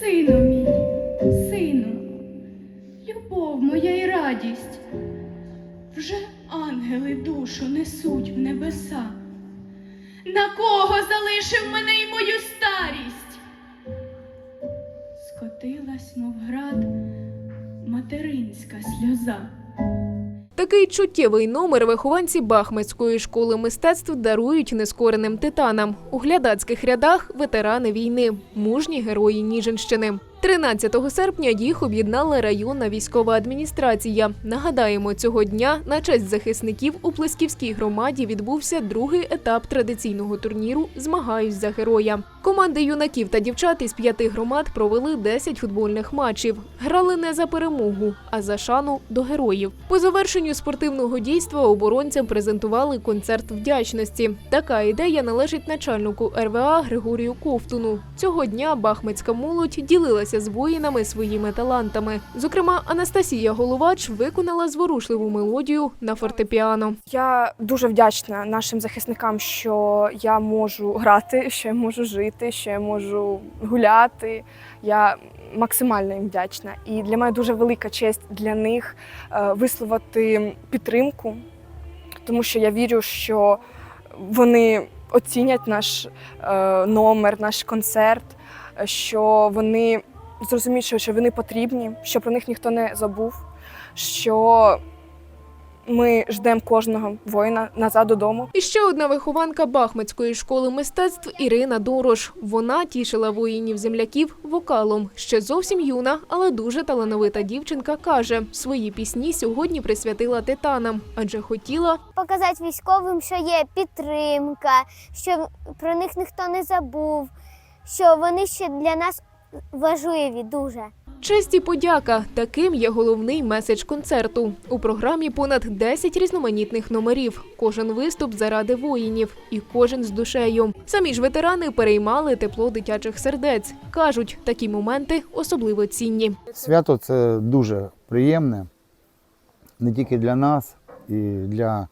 Сину мій, сину, любов моя й радість, вже ангели душу несуть в небеса. На кого залишив мене й мою старість? Скотилась, мов град, материнська сльоза. Такий чуттєвий номер вихованці Бахмецької школи мистецтв дарують нескореним титанам. У глядацьких рядах ветерани війни, мужні герої Ніжинщини. 13 серпня їх об'єднала районна військова адміністрація. Нагадаємо, цього дня на честь захисників у Плесківській громаді відбувся другий етап традиційного турніру Змагаюсь за героя. Команди юнаків та дівчат із п'яти громад провели 10 футбольних матчів. Грали не за перемогу, а за шану до героїв. По завершенню спортивного дійства оборонцям презентували концерт вдячності. Така ідея належить начальнику РВА Григорію Ковтуну. Цього дня бахмацька молодь ділилася з воїнами своїми талантами. Зокрема, Анастасія Головач виконала зворушливу мелодію на фортепіано. Я дуже вдячна нашим захисникам, що я можу грати, що я можу жити, що я можу гуляти. Я максимально їм вдячна. І для мене дуже велика честь для них е, висловити підтримку, тому що я вірю, що вони оцінять наш е, номер, наш концерт, е, що вони зрозуміють, що, що вони потрібні, що про них ніхто не забув, що ми ждемо кожного воїна назад додому. І ще одна вихованка Бахмацької школи мистецтв Ірина Дорош. Вона тішила воїнів-земляків вокалом. Ще зовсім юна, але дуже талановита дівчинка каже, свої пісні сьогодні присвятила титанам, адже хотіла, показати військовим, що є підтримка, що про них ніхто не забув, що вони ще для нас важливі дуже. Честь і подяка таким є головний меседж концерту. У програмі понад 10 різноманітних номерів. Кожен виступ заради воїнів, і кожен з душею. Самі ж ветерани переймали тепло дитячих сердець. кажуть, такі моменти особливо цінні. Свято це дуже приємне не тільки для нас, і для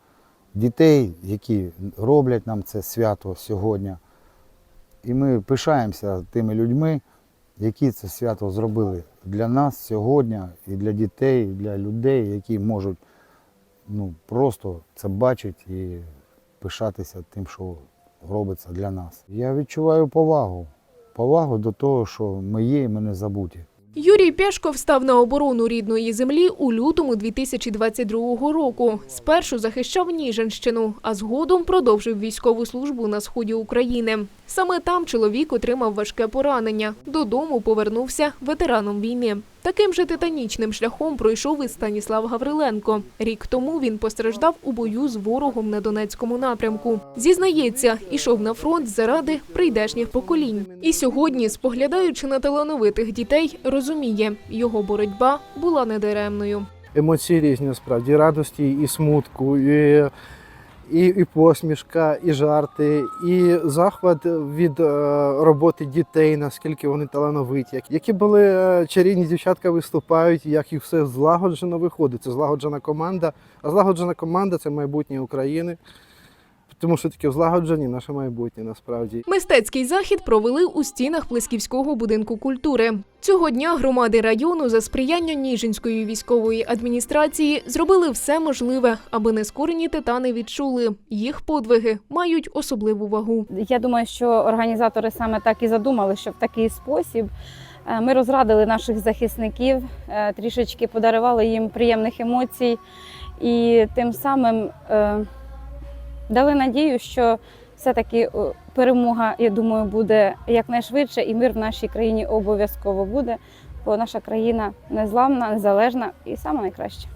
дітей, які роблять нам це свято сьогодні. І ми пишаємося тими людьми, які це свято зробили для нас сьогодні, і для дітей, і для людей, які можуть ну, просто це бачити і пишатися тим, що робиться для нас. Я відчуваю повагу, повагу до того, що ми є і ми не забуті. Юрій Пешков став на оборону рідної землі у лютому 2022 року. Спершу захищав Ніжинщину, а згодом продовжив військову службу на сході України. Саме там чоловік отримав важке поранення. Додому повернувся ветераном війни. Таким же титанічним шляхом пройшов і Станіслав Гавриленко. Рік тому він постраждав у бою з ворогом на Донецькому напрямку. Зізнається, ішов на фронт заради прийдешніх поколінь. І сьогодні, споглядаючи на талановитих дітей, розуміє, його боротьба була недаремною. емоції різні насправді, радості, і смутку, і, і, і посмішка, і жарти, і захват від е, роботи дітей, наскільки вони талановиті, які були е, чарівні дівчатка виступають, як їх все злагоджено виходить. Це злагоджена команда. А злагоджена команда це майбутнє України. Тому що таке злагоджені наше майбутнє насправді. Мистецький захід провели у стінах Плесківського будинку культури. Цього дня громади району за сприяння Ніжинської військової адміністрації зробили все можливе, аби нескорені титани відчули. Їх подвиги мають особливу вагу. Я думаю, що організатори саме так і задумали, що в такий спосіб е, ми розрадили наших захисників, е, трішечки подарували їм приємних емоцій і тим самим е, дали надію, що все-таки е, перемога, я думаю, буде якнайшвидше, і мир в нашій країні обов'язково буде, бо наша країна незламна, незалежна і саме найкраща.